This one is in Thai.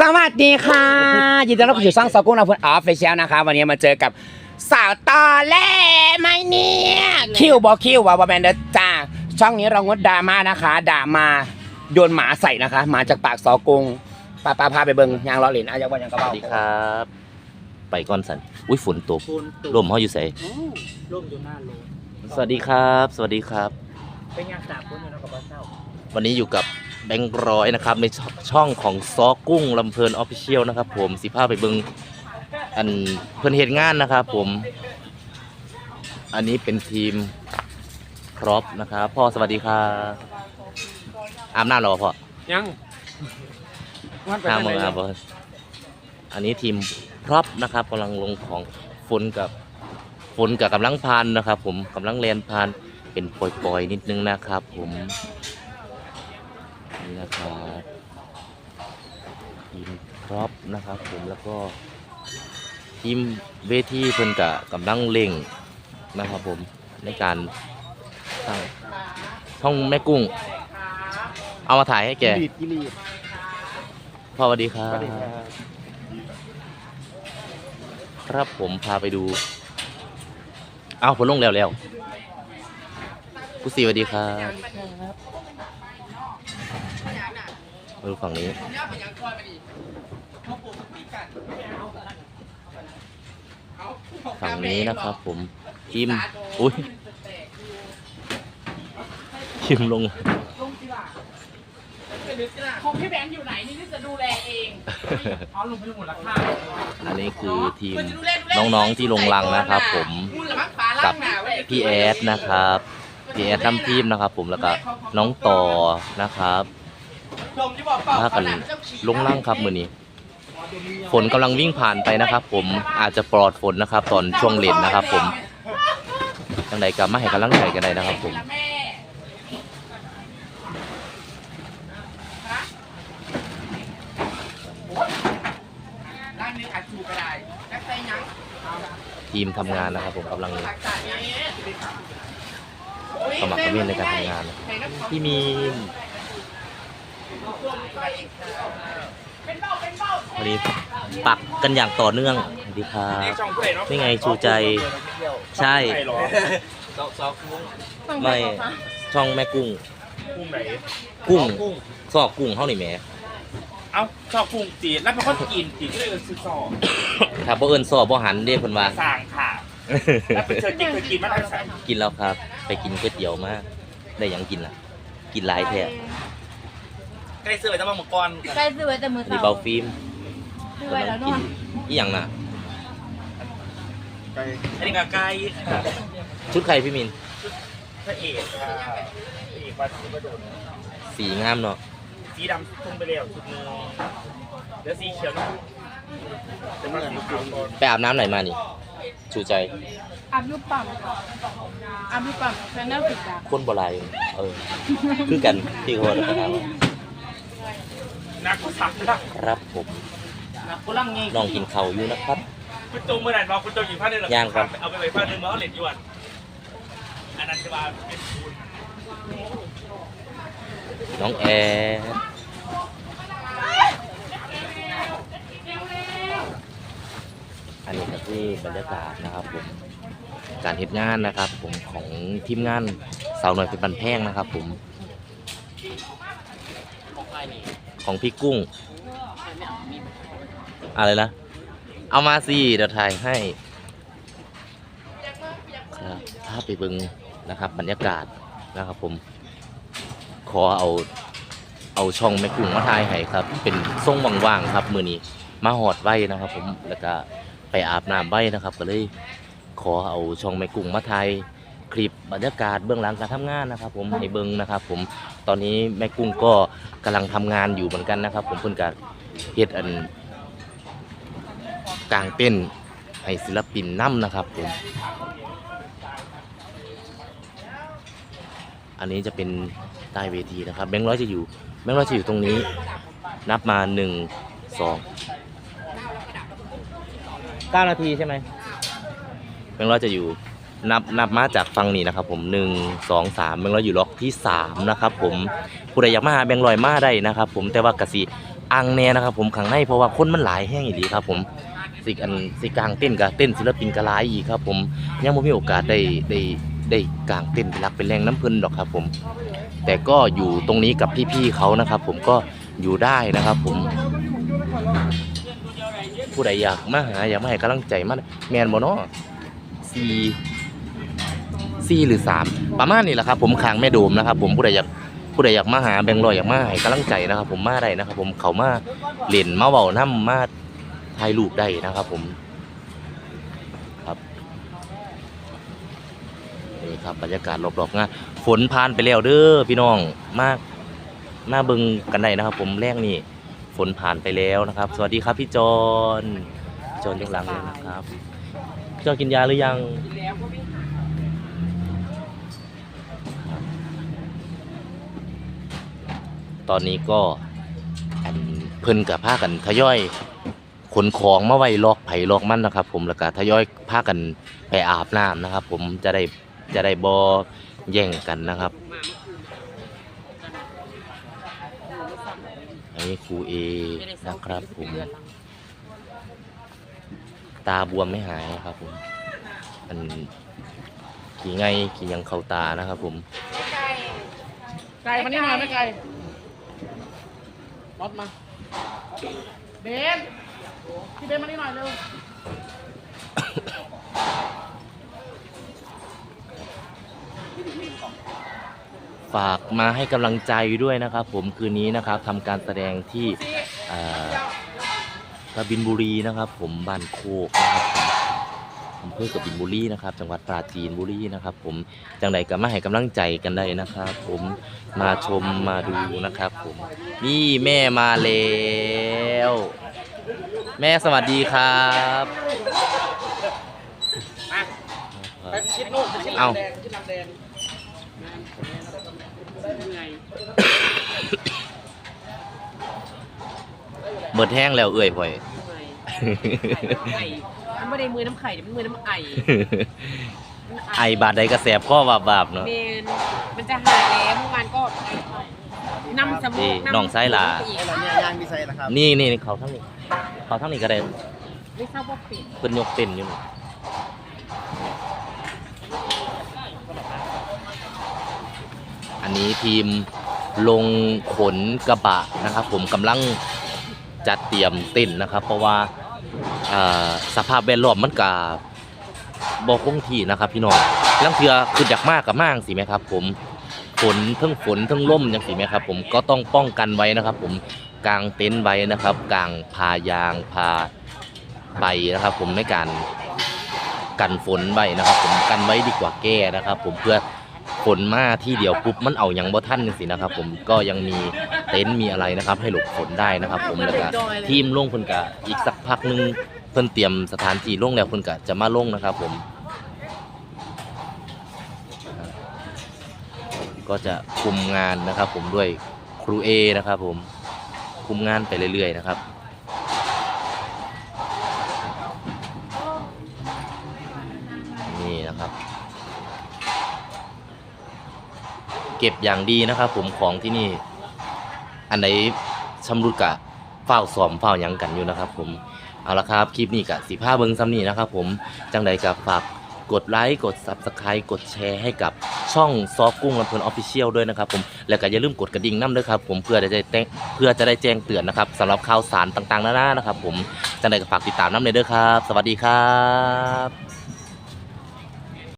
สวัสดีค่ะยินดีต้อนรับเข้าสู่ช่องสกุ้งนาพุนออฟฟิเชียลนะคะ วันนี้มาเจอกับสาวตอแหล่ไหมเนี่ยคิวบอคิวว่าบอแมนเดอร์จ้าช่องนี้เรางดดราม่านะคะ ด่ามาโยนหมาใส่นะคะหมาจากปากสอกุงป้าป้าพาไปเบิ่งยางล้อเล่นอายังวันยังกระสเป๋าวัสดีครับ ไปก่อนสันอุ้ยฝนตกปูนตุ่ลมเขาอยู่ใส่ร่มอยู่หน้าโรงสวัสดีครับ สวัสดีครับ เป็นยางสาบปูนอยู่นะกับบ้านเศร้าวันนี้อยู่กับ แบงค์ร้อยนะครับ ในช่ช่องของซอกุ้งลำเพลินออฟฟิเชียลนะครับ ผมสิพาไปเบิงอันเพื่อนเหตุงานนะครับผม อันนี้เป็นทีมพร็อพนะครับพ่อสวัสดีครับอาบน้ำเหรอพ่อยังวันไปห้าทางโมไหนงเนี่อะยบอสอันนี้ทีมพร็อพนะครับกำลังลงของฝนกับฝนกับกำลังพานนะครับ ผมกำลังแลนพานเป็นปล่อยๆนิดนึงนะครับ ผม นี่นะครับทีมพร็อพนะครับ ผมแล้วก็ทีมเวทีเพิ่นกับกำลังเล่งนะครับผมในการสร้างช่องแม่กุ้ง เอามาถ่ายให้แกลีดกิลีดพ่อสวัสดีครัสบวัสดีครับครับผมพาไปดู เอาผลลงแล้วแล้วกุศรีสวัสดีครับมา ดูฝั่งนี้ ฝั่งนี้นะครับผมทีมอุ้ยทีมลงของพี่แบงค์อยู่ไหนนี่ที่จะดูแลเองเอาลงไปลงหมดราคาอันนี้คือทีมมันจะดูแลดูแลน้องๆที่ลงรังนะครับผมมูลละมั้งฟ้าล่างหนาไว้พี่แอดนะครับพี่แอดทำทีมนะครับผมแล้วก็น้องต่อนะครับ พากันลงล่างครับมือนี้ ฝนกำลังวิ่งผ่านไปนะครับ ผมอาจจะปลอดฝนนะครับ ตอนช่วงเล่นนะครับ ผมจังใดกับมาให้กำลังใจกันได้นะครับ ผมแม่ร้านนี้ขายถูกก็ได้แค่ใส่ยังทีมทำงานนะครับ ผมกำลังหลักฐานนี้สมัครเรียนในการทำงานนะพี่มี วันนี้ปักกันอย่างต่อเนื่องสวัสดีครับนี่ไงชูใจ ใช่ซอกซอกกุ้งไม่ช่องแม่กุ้ง กุ้งไหนกุ้งกุ้งซอกกุ้งเข้านี่แหม่เอ้าชอบกุ้งจีนแล้วเป็นคนกินจีนก็เลยซื้อซอกถ้าบ่เอิ้นซอกบ่หันเด้เพิ่นว่าสั่งค่ะแล้วเป็นเธอกินเคยกินมาได้ใส่กินแล้วครับ ไปกินก๋วยเตี๋ยวมาได้หยังกินล่ะ กินหลายแท้ ใกล้ซื้อไปตั้งมังกรใกล้ซื้อไว้แต่มือนี่เสาเบาฟิล์มซื้อไว้แล้วนอนอีหยังน่ะอันนี้ก็ไก่ชุดใครพี่มิน พระเอกค่ะพระเอกวันที่มาโดนสีงามเนาะ สีดำทุ่งไปแล้วชุดนึงแล้วสีเขียวนี่เป็นมาสีขาวก่อนไปอาบน้ำไหนมานี่ชูใจอาบยุบปั๊มค่ะอาบยุบปั๊มแฟนน่าติดดาคนบ่หลายเออ คือกันที่เขาบอกนะครับ นักกุศลนักครับผมนักกุลังไงน้องกินข้าวอยู่นะครับ คุณจูงเมื่อไหร่บอกคุณจูงอยู่ภาคหนึ่งหรอย่างครับ เอาไปไว้ภาคหนึ่งมาเอาเหรียญยวนอันนั้นจะมาเป็นคูณน้องแอร์อันนี้ก็คือบรรยากาศนะครับผม การเหตุงานนะครับผมของทีมงานสาวหน่อยเป็นบันแพงนะครับผม ของพี่กุ้ง อะไรนะ เอามาสิเดี๋ยวถ่ายให้ ครับถ้าไปบิงนะครับ บรรยากาศนะครับผม ขอเอาเอาช่องแม่กุ้งมาถ่ายให้ครับ เป็นทรงว่างๆครับ มือนี้มาหอดไว้นะครับ ผมแล้วก็ไปอาบน้ำไว้นะครับ ก็เลยขอเอาช่องแม่กุ้งมาถ่ายคลิปบรรยากาศเบื้องหลังการทำงานนะครับ ผมให้เบิ่งนะครับ ผม ตอนนี้แม่กุ้งก็กำลังทำงานอยู่เหมือนกันนะครับ ผมเพิ่นก็เฮ็ดอันกลางเต้นท์ให้ศิลปินนํนะครับผม อันนี้จะเป็นใต้เวทีนะครับ แบงค์ร้อยจะอยู่ แบงค์ร้อยจะอยู่ตรงนี้ นับมาหนึ่งสองเก้านาทีใช่ไหมแบงค์ร้อยจะอยู่ นับนับมาจากฝั่งนี้นะครับผมหนึ่งสองสามแบงค์ร้อยอยู่ล็อกที่สามนะครับผมผู้ใดอยากมาหาแบงค์ร้อยมาได้นะครับผมแต่ว่ากะสิอังแน่นะครับผมข้างในเพราะว่าคนมันหลายแห้งอีหลีครับผมสิอันสิกลางเต้นกับเต้นศิลปินก็หลายอีกครับผมยังบ่มีโอกาสได้ได้ได้กลางเต้นเป็นรักเป็นแรงน้ำพิ่นดอกครับผมแต่ก็อยู่ตรงนี้กับพี่ๆเขานะครับผมก็อยู่ได้นะครับผมผู้ใดอยากมาหาอยากมาให้กำลังใจมาแมนบ่เนาะสี่ สี่หรือสามประมาณนี้แหละครับ ผมคางแม่โดมนะครับ ผมผู้ใดอยากผู้ใดอยากมาหาแบงลอยอยากมาให้กำลังใจนะครับ ผมมาได้นะครับ ผมเขามาเล่นมาเว้านํมาถ่ายรูปได้นะครับ ผมครับนี่ครับบรรยากาศรอบๆงานฝนผ่านไปแล้วเด้อพี่น้องมากมาบิ่งกันได้นะครับ ผมแรกนี่ฝนผ่านไปแล้วนะครับ สวัสดีครับพี่จอนจอนยังหลังเลยนะครับ พี่จอนกินยาหรือยัง ตอนนี้ก็อันเพิ่นกับผ้ากันทยอยขนของมาไว้ลอกไผ่ลอกมันนะครับ ผมแล้วก็ทยอยผ้ากันไปอาบน้ำนะครับ ผมจะได้จะได้บอแย่งกันนะครับอันนี้ครูเอนะครับผมตาบวมไม่หายนะครับผมอันขี่ไงขี่ยังเข้าตานะครับผมไก่มานี่หน่อยไม่ไก่ รถมา เบนพี่เบนมานี่หน่อยเร็ว ฝากมาให้กำลังใจด้วยนะครับ ผมคืนนี้นะครับทำการแสดงที่อ่ากบินบุรีนะครับ ผมบ้านโคกนะครับ เภอกบินบุรีนะครับ จังหวัดปราจีนบุรีนะครับ ผมจังใดก็มาให้กำลังใจกันได้นะครับ ผมมาชมมาดูนะครับ ผมนี่แม่มาแล้วแม่สวัสดีครับไปชิดลูกไปชิดเอาลำแดงชิดลำแดงเหนื่อยเบิดแห้งแล้วเอื่อยพ่อย ไข่ มันไม่ได้มือน้ำไข่เดี๋ยวมันมือน้ำไอไอบาดใดกระแสบข้อบาบาบๆเนาะ เมนมันจะหายแล้วเมื่อวานก็น้ำสมูนี่กน้องไส้หลาอีกเนี่ยย่างดีไซน์นะครับนี่นี่เขาทั้งนี้เขาทั้งนี้ก็ได้ไม่ทราบว่าปิดเพิ่นยกเต้นอยู่นี่อันนี้ทีมลงขนกระบะนะครับ ผมกำลังจัดเตรียมเต้นนะครับ เพราะว่าอ่า สภาพแวดล้อมมันกาบ่คงที่นะครับ พี่น้องลังเทือคืออยากมากกับมากสิไหมครับ ผมฝนทั้งฝนทั้งลมอย่างสิไหมครับ ผมก็ต้องป้องกันไว้นะครับ ผมกางเต็นท์ไว้นะครับกางพายางพาไปนะครับ ผมในการกันฝนไว้นะครับ ผมกันไว้ดีกว่าแก้นะครับ ผมเพื่อ ฝนมาที่เดียวปุ๊บมันเอาอย่างบ่ท่านจังสินะครับ ผมก็ยังมีเต็นท์มีอะไรนะครับ ให้หลบฝนได้นะครับ ผมแล้วก็ทีมลงเพิ่นกะอีกสักพักหนึงเพิ่นเตรียมสถานที่ลงแล้วเพิ่นกะจะมาลงนะครับ ผม ก็จะคุมงานนะครับ ผมด้วยครูเอนะครับ ผมคุมงานไปเรื่อยๆนะครับ นี่นะครับ เก็บอย่างดีนะครับ ผมของที่นี่ อันไหนชำรุดกะเฝ้าสอมเฝ้ายังกันอยู่นะครับ ผมเอาละครับคลิปนี้กะสีผ้าเบิงซ้ำนี่นะครับ ผมจังใดกับฝากกดไลค์กด Subscribe กดแชร์ให้กับช่องซอฟกุ้งลำเพลินออฟฟิเชียลด้วยนะครับผมแล้วก็อย่าลืมกดกระดิ่งน้ำด้วยครับผมเพื่อจะได้แจ้งเพื่อจะได้แจ้งเตือนนะครับสำหรับข่าวสารต่างๆนานานะครับ ผมจังใดก็ฝากติดตามน้ำเลยเด้อครับ สวัสดีครับ